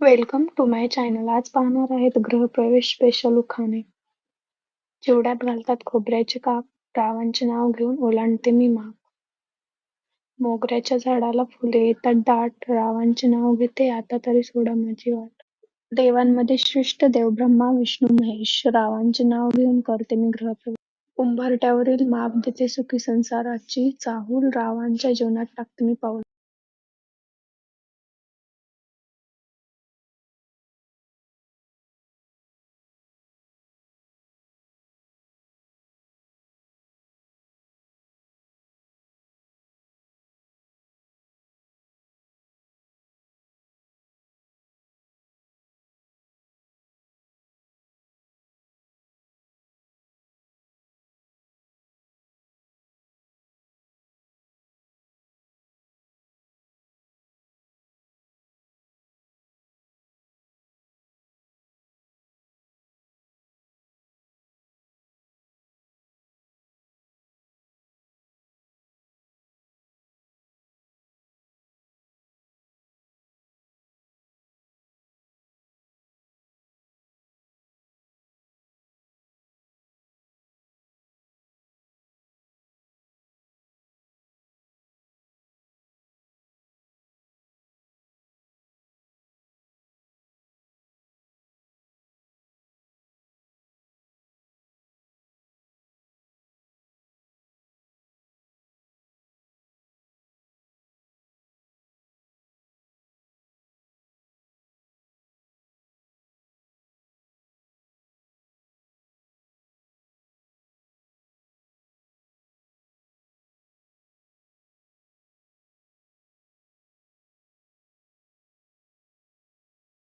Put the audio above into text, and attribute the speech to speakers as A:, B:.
A: Welcome to my channel आज पाहणार आहेत गृहप्रवेश स्पेशल उखाणे. चिवड्यात घालतात खोबऱ्याचे काप रावांचे नाव घेऊन ओलांडते मी माप. मोगऱ्याच्या झाडाला फुले येतात दाट रावांचे नाव घेते आता तरी सोडा माझी वाट. देवांमध्ये श्रेष्ठ देव ब्रह्मा विष्णू महेश रावांचे नाव घेऊन करते मी गृहप्रवेश. उंबरठ्यावरील माप देते सुखी संसाराची चाहूल रावांच्या जीवनात टाकते मी पाऊल.